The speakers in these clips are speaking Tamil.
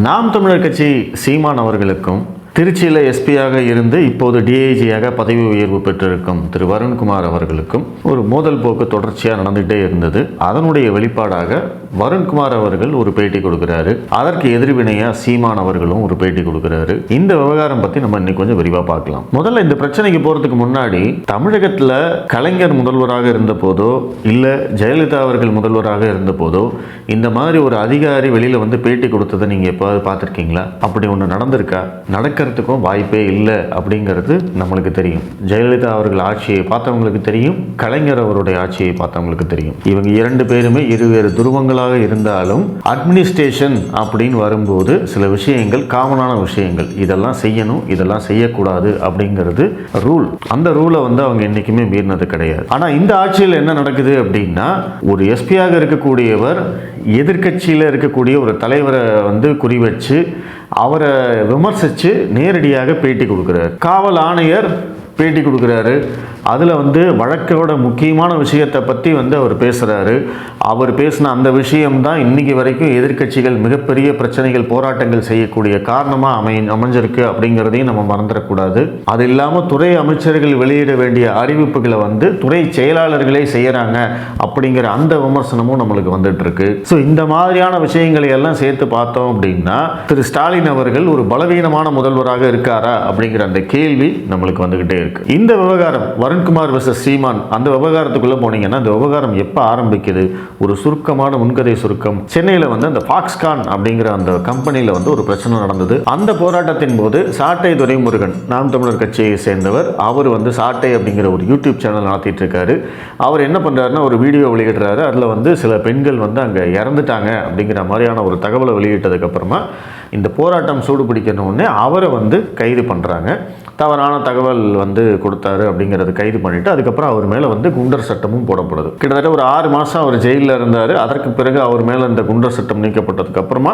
நாம் தமிழர் கட்சி சீமான் அவர்களுக்கும் திருச்சியில் எஸ்பியாக இருந்து இப்போது டிஐஜியாக பதவி உயர்வு பெற்றிருக்கும் திரு வருண்குமார் அவர்களுக்கும் ஒரு மோதல் போக்கு தொடர்ச்சியாக நடந்துகிட்டே இருந்தது. அதனுடைய வெளிப்பாடாக வருண்குமார் அவர்கள் ஒரு பேட்டி கொடுக்குறாரு. அதற்கு எதிர்வினையாக சீமான் அவர்களும் ஒரு பேட்டி கொடுக்குறாரு. இந்த விவகாரம் பற்றி நம்ம இன்னைக்கு கொஞ்சம் விரிவாக பார்க்கலாம். முதல்ல இந்த பிரச்சனைக்கு போகிறதுக்கு முன்னாடி தமிழகத்தில் கலைஞர் முதல்வராக இருந்த போதோ இல்லை ஜெயலலிதா அவர்கள் முதல்வராக இருந்த போதோ இந்த மாதிரி ஒரு அதிகாரி வெளியில் வந்து பேட்டி கொடுத்ததை நீங்கள் எப்போது பார்த்துருக்கீங்களா? அப்படி ஒன்று நடந்திருக்கா? நடக்க நடக்கிறதுக்கும் வாய்ப்பே இல்லை அப்படிங்கிறது நம்மளுக்கு தெரியும். ஜெயலலிதா அவர்கள் ஆட்சியை பார்த்தவங்களுக்கு தெரியும் கலைஞர் அவருடைய ஆட்சியை பார்த்தவங்களுக்கு தெரியும். இவங்க இரண்டு பேருமே இருவேறு துருவங்களாக இருந்தாலும் அட்மினிஸ்ட்ரேஷன் அப்படின்னு வரும்போது சில விஷயங்கள் காமனான விஷயங்கள் இதெல்லாம் செய்யணும் இதெல்லாம் செய்யக்கூடாது அப்படிங்கிறது ரூல் அந்த ரூலை வந்து அவங்க என்றைக்குமே மீறினது கிடையாது. ஆனால் இந்த ஆட்சியில் என்ன நடக்குது அப்படின்னா ஒரு எஸ்பியாக இருக்கக்கூடியவர் எதிர்க்கட்சியில் இருக்கக்கூடிய ஒரு தலைவரை வந்து குறிவச்சு அவரை விமர்சித்து நேரடியாக பேட்டி கொடுக்குறாரு. காவல் ஆணையர் பேட்டி கொடுக்குறாரு. அதில் வந்து வழக்கோட முக்கியமான விஷயத்தை பற்றி வந்து அவர் பேசுகிறாரு அவர் பேசின அந்த விஷயம்தான் இன்னைக்கு வரைக்கும் எதிர்க்கட்சிகள் மிகப்பெரிய பிரச்சனைகள் போராட்டங்கள் செய்யக்கூடிய காரணமாக அமை அமைஞ்சிருக்கு அப்படிங்கிறதையும் நம்ம மறந்துடக்கூடாது. அது இல்லாமல் துறை அமைச்சர்கள் வெளியிட வேண்டிய அறிவிப்புகளை வந்து துறை செயலாளர்களே செய்கிறாங்க அப்படிங்கிற அந்த விமர்சனமும் நம்மளுக்கு வந்துட்டு இருக்கு ஸோ இந்த மாதிரியான விஷயங்களை எல்லாம் சேர்த்து பார்த்தோம் அப்படின்னா திரு ஸ்டாலின் அவர்கள் ஒரு பலவீனமான முதல்வராக இருக்காரா அப்படிங்கிற அந்த கேள்வி நம்மளுக்கு வந்துக்கிட்டே இருக்கு. இந்த விவகாரம் வருண்குமார் வர்சஸ் சீமான் அந்த விவகாரத்துக்குள்ள போனீங்கன்னா அந்த விவகாரம் எப்போ ஆரம்பிக்குது? ஒரு சுருக்கமான முன்கதை சுருக்கம். சென்னையில் வந்து அந்த ஃபாக்ஸ்கான் அப்படிங்கிற அந்த கம்பெனியில் வந்து ஒரு பிரச்சனை நடந்தது. அந்த போராட்டத்தின் போது சாட்டை துரைமுருகன் நாம் தமிழர் கட்சியை சேர்ந்தவர் அவர் வந்து சாட்டை அப்படிங்கிற ஒரு யூடியூப் சேனல் நடத்திட்டு இருக்காரு அவர் என்ன பண்ணுறாருன்னா ஒரு வீடியோ வெளியிடுறாரு. அதில் வந்து சில பெண்கள் வந்து அங்கே இறந்துட்டாங்க அப்படிங்கிற மாதிரியான ஒரு தகவலை வெளியிட்டதுக்கப்புறமா இந்த போராட்டம் சூடு பிடிக்கணுன்னே அவரை வந்து கைது பண்ணுறாங்க தவறான தகவல் வந்து கொடுத்தாரு அப்படிங்கிறதுக்கு கைது பண்ணிட்டு அதுக்கப்புறம் அவர் மேலே வந்து குண்டர் சட்டமும் போடப்படுது. கிட்டத்தட்ட ஒரு ஆறு மாதம் அவர் ஜெயிலில் இருந்தார். அதற்கு பிறகு அவர் மேலே இந்த குண்டர் சட்டம் நீக்கப்பட்டதுக்கு அப்புறமா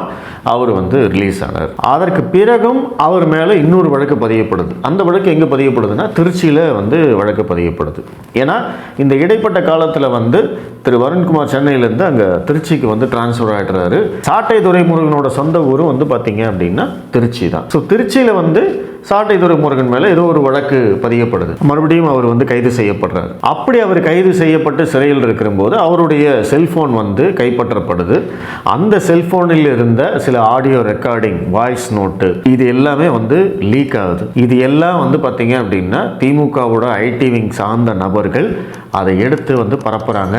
அவர் வந்து ரிலீஸ் ஆனார். அதற்கு பிறகும் அவர் மேலே இன்னொரு வழக்கு பதியப்படுது. அந்த வழக்கு எங்கே பதியப்படுதுன்னா திருச்சியில் வந்து வழக்கு பதியப்படுது. ஏன்னா இந்த இடைப்பட்ட காலத்தில் வந்து திரு வருண்குமார் சென்னையிலேருந்து அங்கே திருச்சிக்கு வந்து டிரான்ஸ்ஃபர் ஆகிடுறாரு சாட்டை துரைமுருகனோட சொந்த ஊரும் வந்து பார்த்தீங்க அப்படின்னா திருச்சி தான். ஸோ திருச்சியில் வந்து சாட்டை முருகன் மேலே ஏதோ ஒரு வழக்கு பதியப்படுது. மறுபடியும் அவர் வந்து கைது செய்யப்படுறாரு. அப்படி அவர் கைது செய்யப்பட்டு சிறையில் இருக்கிறபோது அவருடைய செல்ஃபோன் வந்து கைப்பற்றப்படுது. அந்த செல்ஃபோனில் இருந்த சில ஆடியோ ரெக்கார்டிங் வாய்ஸ் நோட்டு இது எல்லாமே வந்து லீக் ஆகுது. இது எல்லாம் வந்து பார்த்தீங்க அப்படின்னா திமுகவோட ஐடி விங் சார்ந்த நபர்கள் அதை எடுத்து வந்து பரப்புகிறாங்க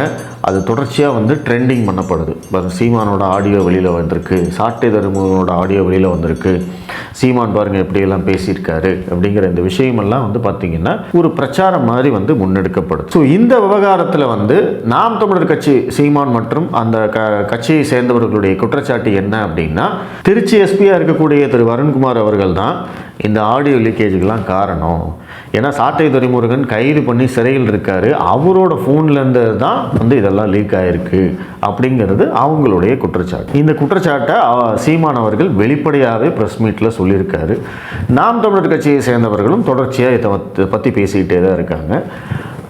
அது தொடர்ச்சியாக வந்து ட்ரெண்டிங் பண்ணப்படுது. பாருங்க சீமானோட ஆடியோ வெளியில் வந்திருக்கு. சாட்டை தருமனோட ஆடியோ வெளியில் வந்திருக்கு. சீமான் பாருங்க எப்படியெல்லாம் பேசியிருக்காரு அப்படிங்கிற இந்த விஷயமெல்லாம் வந்து பார்த்திங்கன்னா ஒரு பிரச்சாரம் மாதிரி வந்து முன்னெடுக்கப்படுது. ஸோ இந்த விவகாரத்தில் வந்து நாம் தமிழர் கட்சி சீமான் மற்றும் அந்த க கட்சியை சேர்ந்தவர்களுடைய குற்றச்சாட்டு என்ன அப்படின்னா திருச்சி எஸ்பியாக இருக்கக்கூடிய திரு வருண்குமார் அவர்கள் தான் இந்த ஆடியோ லீக்கேஜுக்கெலாம் காரணம். ஏன்னா சாட்டை துரைமுருகன் கைது பண்ணி சிறையில் இருக்காரு. அவரோட ஃபோன்லேருந்து தான் வந்து இதெல்லாம் லீக் ஆகிருக்கு அப்படிங்கிறது அவங்களுடைய குற்றச்சாட்டு. இந்த குற்றச்சாட்டை சீமான் அவர்கள் வெளிப்படையாகவே ப்ரெஸ் மீட்டில் சொல்லியிருக்காரு. நாம் தமிழர் கட்சியை சேர்ந்தவர்களும் தொடர்ச்சியாக இதை பற்றி பேசிக்கிட்டே தான் இருக்காங்க.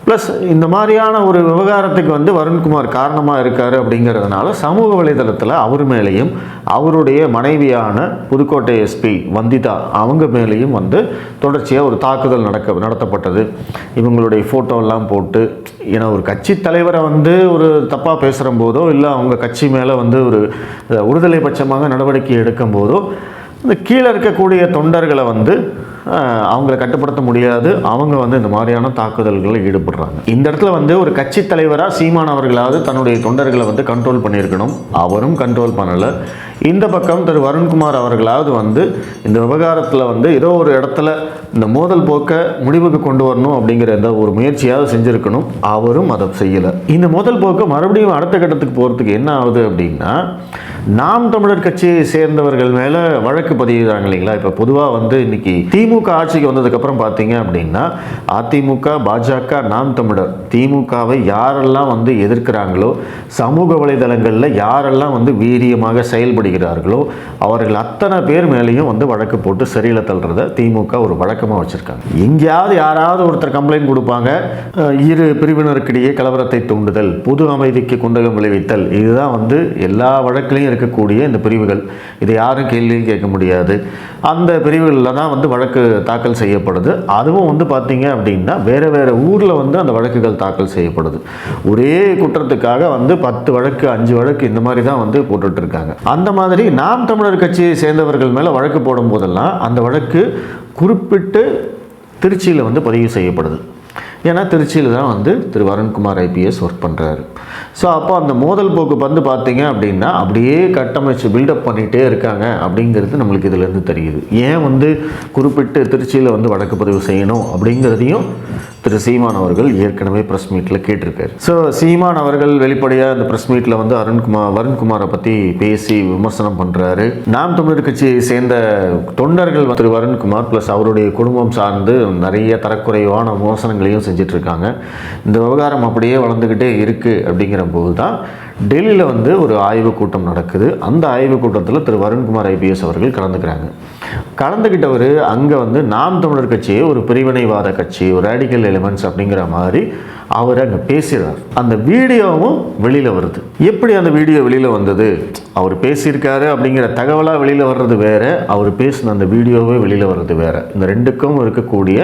ப்ளஸ் இந்த மாதிரியான ஒரு விவகாரத்துக்கு வந்து வருண்குமார் காரணமாக இருக்கார் அப்படிங்கிறதுனால சமூக வலைதளத்தில் அவர் மேலேயும் அவருடைய மனைவியான புதுக்கோட்டை எஸ்பி வந்திதா அவங்க மேலேயும் வந்து தொடர்ச்சியாக ஒரு தாக்குதல் நடக்க நடத்தப்பட்டது. இவங்களுடைய ஃபோட்டோலாம் போட்டு ஏன்னா ஒரு கட்சி தலைவரை வந்து ஒரு தப்பாக பேசுகிற போதோ இல்லை அவங்க கட்சி மேலே வந்து ஒரு அஹ், ஒருதலை பட்சமாக நடவடிக்கை எடுக்கும் போதோ இந்த கீழே இருக்கக்கூடிய தொண்டர்களை வந்து அவங்கள கட்டுப்படுத்த முடியாது. அவங்க வந்து இந்த மாதிரியான தாக்குதல்களில் ஈடுபடுறாங்க. இந்த இடத்துல வந்து ஒரு கட்சி தலைவராக சீமான் அவர்களாவது தன்னுடைய தொண்டர்களை வந்து கண்ட்ரோல் பண்ணியிருக்கணும். அவரும் கண்ட்ரோல் பண்ணலை. இந்த பக்கம் திரு வருண்குமார் அவர்களாவது வந்து இந்த விவகாரத்தில் வந்து ஏதோ ஒரு இடத்துல இந்த மோதல் போக்கை முடிவுக்கு கொண்டு வரணும் அப்படிங்கிற எந்த ஒரு முயற்சியாவது செஞ்சுருக்கணும். அவரும் அதை செய்யலை. இந்த மோதல் போக்கு மறுபடியும் அடுத்த கட்டத்துக்கு போகிறதுக்கு என்ன ஆகுது அப்படின்னா நாம் தமிழர் கட்சியை சேர்ந்தவர்கள் மேலே வழக்கு பதிவுறாங்க இல்லைங்களா? இப்போ பொதுவாக வந்து இன்னைக்கு திமுக ஆட்சிக்கு வந்ததுக்கப்புறம் பார்த்தீங்க அப்படின்னா அதிமுக பாஜக நாம் தமிழர் திமுகவை யாரெல்லாம் வந்து எதிர்க்கிறாங்களோ சமூக வலைதளங்களில் யாரெல்லாம் வந்து வீரியமாக செயல்படுகிறார்களோ அவர்கள் அத்தனை பேர் மேலேயும் வந்து வழக்கு போட்டு சரியில் தள்ளுறத திமுக ஒரு வழக்கமாக வச்சுருக்காங்க. எங்கேயாவது யாராவது ஒருத்தர் கம்ப்ளைண்ட் கொடுப்பாங்க இரு பிரிவினருக்கிடையே கலவரத்தை தூண்டுதல் பொது அமைதிக்கு குந்தகம் விளைவித்தல் இதுதான் வந்து எல்லா வழக்கிலையும் இருக்கக்கூடிய இந்த பிரிவுகள். இதை யாரும் கேள்வியும் கேட்க முடியாது. அந்த பிரிவுகளில் தான் வந்து வழக்கு தாக்கல் செய்யப்படுது. அதுவும் வந்து பார்த்தீங்க அப்படின்னா வேறு வேறு ஊரில் வந்து அந்த வழக்குகள் தாக்கல் செய்யப்படுது. ஒரே குற்றத்துக்காக வந்து பத்து வழக்கு அஞ்சு வழக்கு இந்த மாதிரி தான் வந்து போட்டுட்ருக்காங்க அந்த மாதிரி நாம் தமிழர் கட்சியை சேர்ந்தவர்கள் மேலே வழக்கு போடும் போதெல்லாம் அந்த வழக்கு குறிப்பிட்டு திருச்சியில் வந்து பதிவு செய்யப்படுது. ஏன்னா திருச்சியில் தான் வந்து திரு வருண்குமார் ஐபிஎஸ் ஒர்க் பண்ணுறாரு ஸோ அப்போ அந்த மோதல் போக்கு வந்து பார்த்தீங்க அப்படின்னா அப்படியே கட்டமைச்சு பில்டப் பண்ணிகிட்டே இருக்காங்க அப்படிங்கிறது நம்மளுக்கு இதிலேருந்து தெரியுது. ஏன் வந்து குறிப்பிட்டு திருச்சியில் வந்து வழக்கு பதிவு செய்யணும் அப்படிங்கிறதையும் திரு சீமான் அவர்கள் ஏற்கனவே ப்ரெஸ் மீட்டில் கேட்டிருக்காரு. ஸோ சீமான் அவர்கள் வெளிப்படையாக இந்த ப்ரெஸ் மீட்டில் வந்து அருண்குமார் வருண்குமாரை பற்றி பேசி விமர்சனம் பண்ணுறாரு நாம் தமிழர் கட்சியை சேர்ந்த தொண்டர்கள் திரு வருண்குமார் ப்ளஸ் அவருடைய குடும்பம் சார்ந்து நிறைய தரக்குறைவான விமர்சனங்களையும் செஞ்சிட்ருக்காங்க. இந்த விவகாரம் அப்படியே வளர்ந்துக்கிட்டே இருக்குது அப்படிங்கிற போது தான் டெல்லியில் வந்து ஒரு ஆய்வு கூட்டம் நடக்குது. அந்த ஆய்வுக் கூட்டத்தில் திரு வருண்குமார் ஐபிஎஸ் அவர்கள் கலந்துக்கிறாங்க. கலந்துக்கிட்டவர் அங்கே வந்து நாம் தமிழர் கட்சியை ஒரு பிரிவினைவாத கட்சி ஒரு ரேடிக்கல் எலிமெண்ட்ஸ் அப்படிங்கிற மாதிரி அவர் அங்கே பேசுகிறார் அந்த வீடியோவும் வெளியில் வருது. எப்படி அந்த வீடியோ வெளியில் வந்தது? அவர் பேசியிருக்காரு அப்படிங்கிற தகவலாக வெளியில் வர்றது வேற அவர் பேசின அந்த வீடியோவே வெளியில் வர்றது வேற. இந்த ரெண்டுக்கும் இருக்கக்கூடிய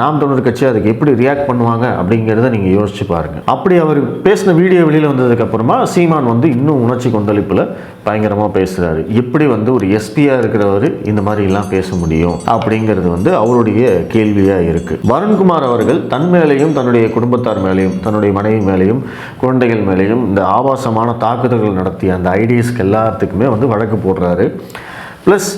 நாம் தமிழர் கட்சி அதுக்கு எப்படி ரியாக்ட் பண்ணுவாங்க அப்படிங்கிறத நீங்கள் யோசிச்சு பாருங்கள் அப்படி அவர் பேசின வீடியோ வெளியில் வந்ததுக்கப்புறமா சீமான் வந்து இன்னும் உணர்ச்சி கொந்தளிப்பில் பயங்கரமாக பேசுகிறாரு எப்படி வந்து ஒரு எஸ்பியாக இருக்கிறவர் இந்த மாதிரிலாம் பேச முடியும் அப்படிங்கிறது வந்து அவருடைய கேள்வியாக இருக்குது வருண்குமார் அவர்கள் தன் மேலேயும் தன்னுடைய குடும்பத்தார் மேலேயும் தன்னுடைய மனைவி மேலேயும் குழந்தைகள் மேலேயும் இந்த ஆபாசமான தாக்குதல்கள் நடத்திய அந்த ஐடியாஸ்க்கு எல்லாத்துக்குமே வந்து வழக்கு போடுறாரு. ப்ளஸ்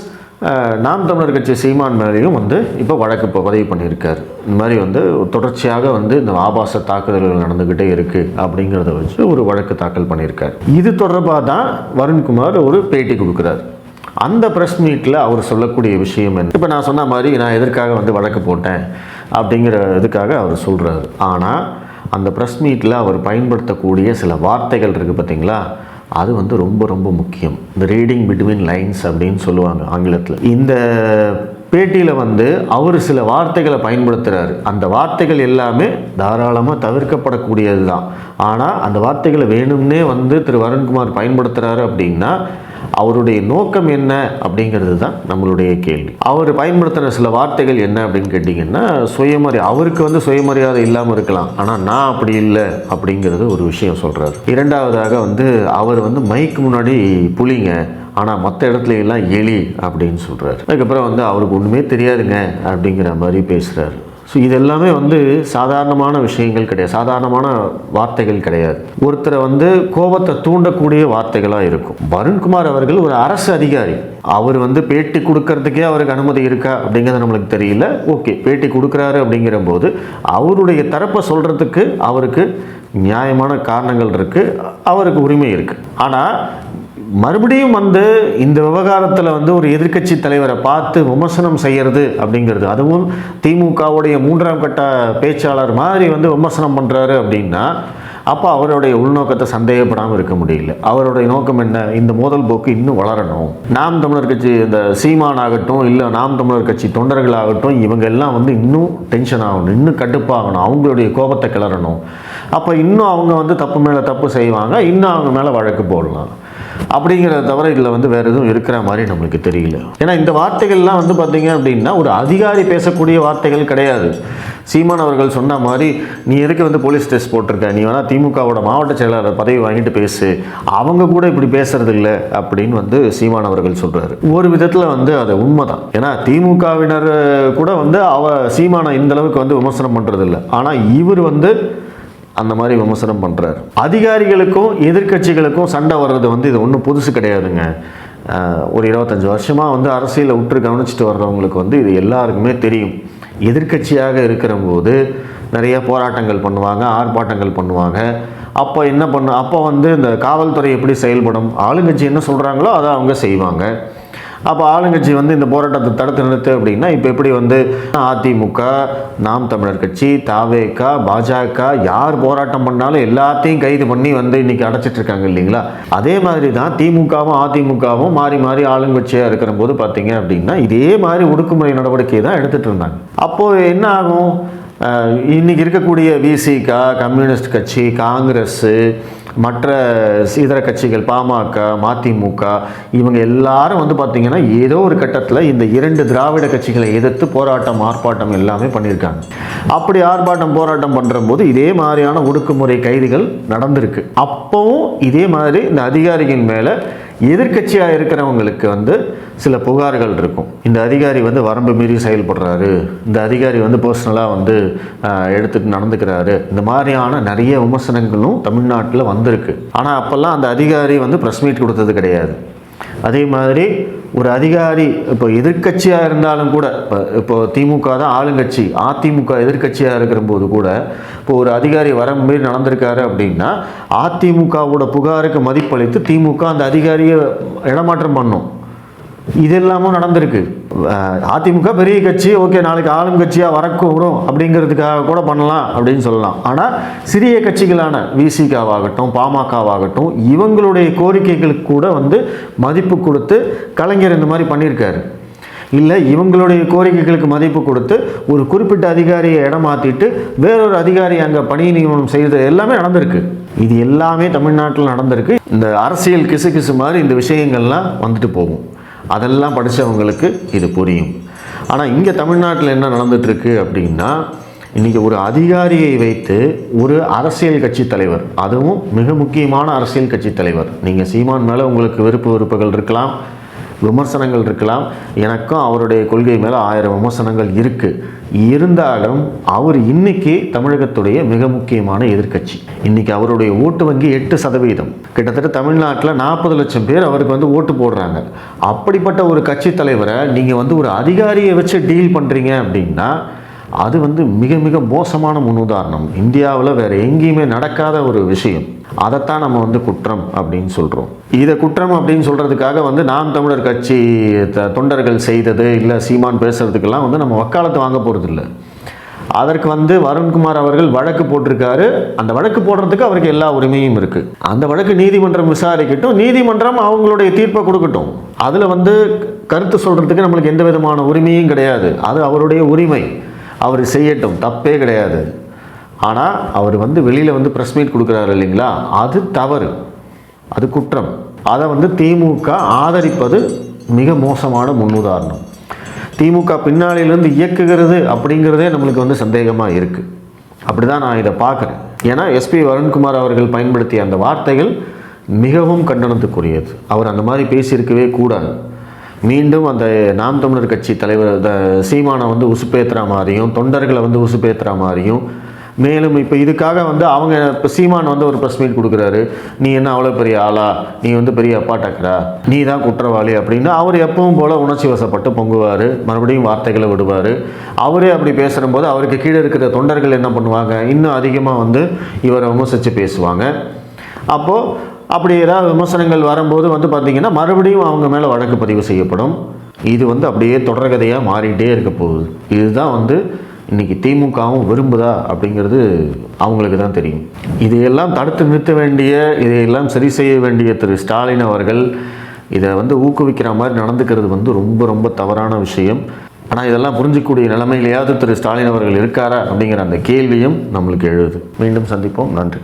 நாம் தமிழர் கட்சி சீமான் மேலேயும் வந்து இப்போ வழக்கு இப்போ பதிவு பண்ணியிருக்கார். இந்த மாதிரி வந்து தொடர்ச்சியாக வந்து இந்த ஆபாச தாக்குதல்கள் நடந்துக்கிட்டே இருக்குது அப்படிங்கிறத வச்சு ஒரு வழக்கு தாக்கல் பண்ணியிருக்காரு. இது தொடர்பாக தான் வருண்குமார் ஒரு பேட்டி கொடுக்குறாரு. அந்த ப்ரெஸ் மீட்டில் அவர் சொல்லக்கூடிய விஷயம் என்ன? இப்போ நான் சொன்ன மாதிரி நான் எதற்காக வந்து வழக்கு போட்டேன் அப்படிங்கிற இதுக்காக அவர் சொல்கிறாரு ஆனால் அந்த ப்ரெஸ் மீட்டில் அவர் பயன்படுத்தக்கூடிய சில வார்த்தைகள் இருக்குது பார்த்தீங்களா? அது வந்து ரொம்ப ரொம்ப முக்கியம். இந்த ரீடிங் பிட்வீன் லைன்ஸ் அப்படின்னு சொல்லுவாங்க ஆங்கிலத்தில். இந்த பேட்டியில் வந்து அவர் சில வார்த்தைகளை பயன்படுத்துகிறாரு அந்த வார்த்தைகள் எல்லாமே தாராளமாக தவிர்க்கப்படக்கூடியது தான் ஆனால் அந்த வார்த்தைகளை வேணும்னே வந்து திரு வருண்குமார் பயன்படுத்துகிறாரு அப்படின்னா அவருடைய நோக்கம் என்ன அப்படிங்கிறது தான் நம்மளுடைய கேள்வி. அவர் பயன்படுத்தின சில வார்த்தைகள் என்ன அப்படின்னு கேட்டிங்கன்னா சுயமரியாதை அவருக்கு வந்து சுயமரியாதை இல்லாமல் இருக்கலாம். ஆனால் நான் அப்படி இல்லை அப்படிங்கிறது ஒரு விஷயம் சொல்கிறார் இரண்டாவதாக வந்து அவர் வந்து மைக்கு முன்னாடி புலிங்க ஆனால் மற்ற இடத்துல எல்லாம் எலி அப்படின்னு சொல்கிறார் அதுக்கப்புறம் வந்து அவருக்கு ஒன்றுமே தெரியாதுங்க அப்படிங்கிற மாதிரி பேசுகிறாரு ஸோ இது எல்லாமே வந்து சாதாரணமான விஷயங்கள் கிடையாது. சாதாரணமான வார்த்தைகள் கிடையாது. ஒருத்தரை வந்து கோபத்தை தூண்டக்கூடிய வார்த்தைகளாக இருக்கும். வருண்குமார் அவர்கள் ஒரு அரசு அதிகாரி. அவர் வந்து பேட்டி கொடுக்கறதுக்கே அவருக்கு அனுமதி இருக்கா அப்படிங்கிறது நம்மளுக்கு தெரியல. ஓகே பேட்டி கொடுக்குறாரு அப்படிங்கிற போது அவருடைய தரப்பை சொல்கிறதுக்கு அவருக்கு நியாயமான காரணங்கள் இருக்குது அவருக்கு உரிமை இருக்குது ஆனால் மறுபடியும் வந்து இந்த விவகாரத்தில் வந்து ஒரு எதிர்க்கட்சி தலைவரை பார்த்து விமர்சனம் செய்கிறது அப்படிங்கிறது. அதுவும் திமுகவுடைய மூன்றாம் கட்ட பேச்சாளர் மாதிரி வந்து விமர்சனம் பண்ணுறாரு அப்படின்னா அப்போ அவருடைய உள்நோக்கத்தை சந்தேகப்படாமல் இருக்க முடியல. அவருடைய நோக்கம் என்ன? இந்த மோதல் போக்கு இன்னும் வளரணும். நாம் தமிழர் கட்சி இந்த சீமான் ஆகட்டும் இல்லை நாம் தமிழர் கட்சி தொண்டர்களாகட்டும் இவங்க எல்லாம் வந்து இன்னும் டென்ஷன் ஆகணும் இன்னும் கடுப்பாகணும். அவங்களுடைய கோபத்தை கிளறணும். அப்போ இன்னும் அவங்க வந்து தப்பு மேலே தப்பு செய்வாங்க இன்னும் அவங்க மேலே வழக்கு போடலாம் அப்படிங்கிறத தவிர இதில் வந்து வேறு எதுவும் இருக்கிற மாதிரி நம்மளுக்கு தெரியல. ஏன்னா இந்த வார்த்தைகள்லாம் வந்து பார்த்தீங்க அப்படின்னா ஒரு அதிகாரி பேசக்கூடிய வார்த்தைகள் கிடையாது. சீமான் அவர்கள் சொன்ன மாதிரி நீ எதுக்கு வந்து போலீஸ் டெஸ்ட் போட்டிருக்க? நீ வேணால் திமுகவோட மாவட்ட செயலாளர் பதவி வாங்கிட்டு பேசு. அவங்க கூட இப்படி பேசுறது இல்லை அப்படின்னு வந்து சீமான் அவர்கள் சொல்கிறாரு ஒரு விதத்தில் வந்து அது உண்மைதான். ஏன்னா திமுகவினர் கூட வந்து அவ சீமானை இந்தளவுக்கு வந்து விமர்சனம் பண்ணுறதில்ல ஆனால் இவர் வந்து அந்த மாதிரி விமர்சனம் பண்ணுறாரு அதிகாரிகளுக்கும் எதிர்க்கட்சிகளுக்கும் சண்டை வர்றது வந்து இது ஒன்றும் புதுசு கிடையாதுங்க. ஒரு இருபத்தஞ்சி வருஷமாக வந்து அரசியலை உற்று கவனிச்சுட்டு வர்றவங்களுக்கு வந்து இது எல்லாருக்குமே தெரியும். எதிர்க்கட்சியாக இருக்கிற போது நிறைய போராட்டங்கள் பண்ணுவாங்க ஆர்ப்பாட்டங்கள் பண்ணுவாங்க. அப்போ என்ன பண்ண அப்போ வந்து இந்த காவல்துறை எப்படி செயல்படும்? ஆளுங்கட்சி என்ன சொல்கிறாங்களோ அதை அவங்க செய்வாங்க. அப்போ ஆளுங்கட்சி வந்து இந்த போராட்டத்தை தடுத்து நிறுத்து அப்படின்னா இப்போ எப்படி வந்து அதிமுக நாம் தமிழர் கட்சி தாவேகா பாஜக யார் போராட்டம் பண்ணாலும் எல்லாத்தையும் கைது பண்ணி வந்து இன்னைக்கு அடைச்சிட்டு இருக்காங்க இல்லைங்களா? அதே மாதிரி தான் திமுகவும் அதிமுகவும் மாறி மாறி ஆளுங்கட்சியாக இருக்கிற போது பார்த்தீங்க அப்படின்னா இதே மாதிரி ஒடுக்குமுறை நடவடிக்கை தான் எடுத்துட்டு இருந்தாங்க. அப்போது என்ன ஆகும்? இன்றைக்கி இன்னைக்கு இருக்கக்கூடிய விசிகா கம்யூனிஸ்ட் கட்சி காங்கிரஸ் மற்ற இதர கட்சிகள் பாமக மதிமுக இவங்க எல்லாரும் வந்து பார்த்திங்கன்னா ஏதோ ஒரு கட்டத்தில் இந்த இரண்டு திராவிட கட்சிகளை எதிர்த்து போராட்டம் ஆர்ப்பாட்டம் எல்லாமே பண்ணியிருக்காங்க. அப்படி ஆர்ப்பாட்டம் போராட்டம் பண்ணுற போது இதே மாதிரியான ஒடுக்குமுறை கைதிகள் நடந்திருக்கு. அப்போவும் இதே மாதிரி இந்த அதிகாரிகள் மேலே எதிர்க்கட்சியாக இருக்கிறவங்களுக்கு வந்து சில புகார்கள் இருக்கும். இந்த அதிகாரி வந்து வரம்பு மீறி செயல்படுறாரு. இந்த அதிகாரி வந்து பர்சனலாக வந்து ஆஹ், எடுத்துட்டு நடந்துக்கிறாரு. இந்த மாதிரியான நிறைய விமர்சனங்களும் தமிழ்நாட்டில் வந்திருக்கு. ஆனால் அப்போல்லாம் அந்த அதிகாரி வந்து ப்ரெஸ் மீட் கொடுத்தது கிடையாது. அதே மாதிரி ஒரு அதிகாரி இப்போ எதிர்க்கட்சியாக இருந்தாலும் கூட இப்போ இப்போ திமுக தான் ஆளுங்கட்சி அதிமுக எதிர்க்கட்சியாக இருக்கிற போது கூட இப்போ ஒரு அதிகாரி வர மீறி நடந்திருக்காரு அப்படின்னா அதிமுகவோட புகாருக்கு மதிப்பளித்து திமுக அந்த அதிகாரியை இடமாற்றம் பண்ணும். இது எல்லாமும் நடந்திருக்கு அதிமுக பெரிய கட்சி ஓகே நாளைக்கு ஆளும் கட்சியாக வரக்கூடும் அப்படிங்கிறதுக்காக கூட பண்ணலாம் அப்படின்னு சொல்லலாம். ஆனால் சிறிய கட்சிகளான விசிகாவாகட்டும் பாமகவாகட்டும் இவங்களுடைய கோரிக்கைகளுக்கு கூட வந்து மதிப்பு கொடுத்து கலைஞர் இந்த மாதிரி பண்ணியிருக்காரு. இல்லை இவங்களுடைய கோரிக்கைகளுக்கு மதிப்பு கொடுத்து ஒரு குறிப்பிட்ட அதிகாரியை இடம் மாற்றிட்டு வேறொரு அதிகாரி அங்கே பணி நியமனம் செய்தது எல்லாமே நடந்திருக்கு. இது எல்லாமே தமிழ்நாட்டில் நடந்திருக்கு. இந்த அரசியல் கிசு கிசு மாதிரி இந்த விஷயங்கள்லாம் வந்துட்டு போகும். அதெல்லாம் படித்தவங்களுக்கு இது புரியும். ஆனால் இங்கே தமிழ்நாட்டில் என்ன நடந்துட்டுருக்கு அப்படின்னா இன்றைக்கி ஒரு அதிகாரியை வைத்து ஒரு அரசியல் கட்சி தலைவர் அதுவும் மிக முக்கியமான அரசியல் கட்சி தலைவர் நீங்கள் சீமான் மேலே உங்களுக்கு விருப்பு வெறுப்புகள் இருக்கலாம் விமர்சனங்கள் இருக்கலாம். எனக்கும் அவருடைய கொள்கை மேலே ஆயிரம் விமர்சனங்கள் இருக்குது இருந்தாலும் அவர் இன்னைக்கு தமிழகத்துடைய மிக முக்கியமான எதிர்க்கட்சி. இன்னைக்கு அவருடைய ஓட்டு வங்கி எட்டு சதவீதம். கிட்டத்தட்ட தமிழ்நாட்டில் நாற்பது லட்சம் பேர் அவருக்கு வந்து ஓட்டு போடுறாங்க. அப்படிப்பட்ட ஒரு கட்சி தலைவரை நீங்கள் வந்து ஒரு அதிகாரியை வச்சு டீல் பண்ணுறீங்க அப்படின்னா அது வந்து மிக மிக மோசமான முன்னுதாரணம். இந்தியாவில் வேறு எங்கேயுமே நடக்காத ஒரு விஷயம். அதைத்தான் நம்ம வந்து குற்றம் அப்படின்னு சொல்கிறோம் இதை குற்றம் அப்படின்னு சொல்கிறதுக்காக வந்து நாம் தமிழர் கட்சி த- தொண்டர்கள் செய்தது இல்லை சீமான் பேசுகிறதுக்கெல்லாம் வந்து நம்ம வக்காலத்தை வாங்க போகிறதில்ல அதற்கு வந்து வருண்குமார் அவர்கள் வழக்கு போட்டிருக்காரு. அந்த வழக்கு போடுறதுக்கு அவருக்கு எல்லா உரிமையும் இருக்குது அந்த வழக்கு நீதிமன்றம் விசாரிக்கட்டும். நீதிமன்றம் அவங்களுடைய தீர்ப்பை கொடுக்கட்டும். அதில் வந்து கருத்து சொல்கிறதுக்கு நம்மளுக்கு எந்த விதமான உரிமையும் கிடையாது. அது அவருடைய உரிமை. அவர் செய்யட்டும். தப்பே கிடையாது. ஆனால் அவர் வந்து வெளியில் வந்து ப்ரெஸ் மீட் கொடுக்குறாரு இல்லைங்களா? அது தவறு. அது குற்றம். அதை வந்து திமுக ஆதரிப்பது மிக மோசமான முன்னுதாரணம். திமுக பின்னாளிலிருந்து இயக்குகிறது அப்படிங்கிறதே நம்மளுக்கு வந்து சந்தேகமாக இருக்குது அப்படி தான் நான் இதை பார்க்குறேன். ஏன்னா எஸ்பி வருண்குமார் அவர்கள் பயன்படுத்திய அந்த வார்த்தைகள் மிகவும் கண்டனத்துக்குரியது. அவர் அந்த மாதிரி பேசியிருக்கவே கூடாது. மீண்டும் அந்த நாம் தமிழர் கட்சி தலைவர் இந்த சீமானை வந்து உசுப்பேற்றுற மாதிரியும் தொண்டர்களை வந்து உசுப்பேற்றுற மாதிரியும் மேலும் இப்போ இதுக்காக வந்து அவங்க இப்போ சீமான் வந்து ஒரு ப்ரெஸ் மீட் கொடுக்குறாரு. நீ என்ன அவ்வளோ பெரிய ஆளா? நீ வந்து பெரிய அப்பா டக்கரா நீ தான் குற்றவாளி அப்படின்னு அவர் எப்பவும் போல் உணர்ச்சி வசப்பட்டு பொங்குவார். மறுபடியும் வார்த்தைகளை விடுவார். அவரே அப்படி பேசுகிறபோது அவருக்கு கீழே இருக்கிற தொண்டர்கள் என்ன பண்ணுவாங்க? இன்னும் அதிகமாக வந்து இவரை விமர்சித்து பேசுவாங்க. அப்போது அப்படி ஏதாவது விமர்சனங்கள் வரும்போது வந்து பார்த்திங்கன்னா மறுபடியும் அவங்க மேலே வழக்கு பதிவு செய்யப்படும். இது வந்து அப்படியே தொடர்கதையாக மாறிட்டே இருக்க போகுது. இதுதான் வந்து இன்னைக்கு திமுகவும் விரும்புதா அப்படிங்கிறது அவங்களுக்கு தான் தெரியும். இதையெல்லாம் தடுத்து நிறுத்த வேண்டிய இதையெல்லாம் சரி செய்ய வேண்டிய திரு ஸ்டாலின் அவர்கள் இதை வந்து ஊக்குவிக்கிற மாதிரி நடந்துக்கிறது வந்து ரொம்ப ரொம்ப தவறான விஷயம். ஆனால் இதெல்லாம் புரிஞ்சிக்கக்கூடிய நிலைமையிலேயாவது திரு ஸ்டாலின் அவர்கள் இருக்காரா அப்படிங்கிற அந்த கேள்வியும் நம்மளுக்கு எழுது. மீண்டும் சந்திப்போம். நன்றி.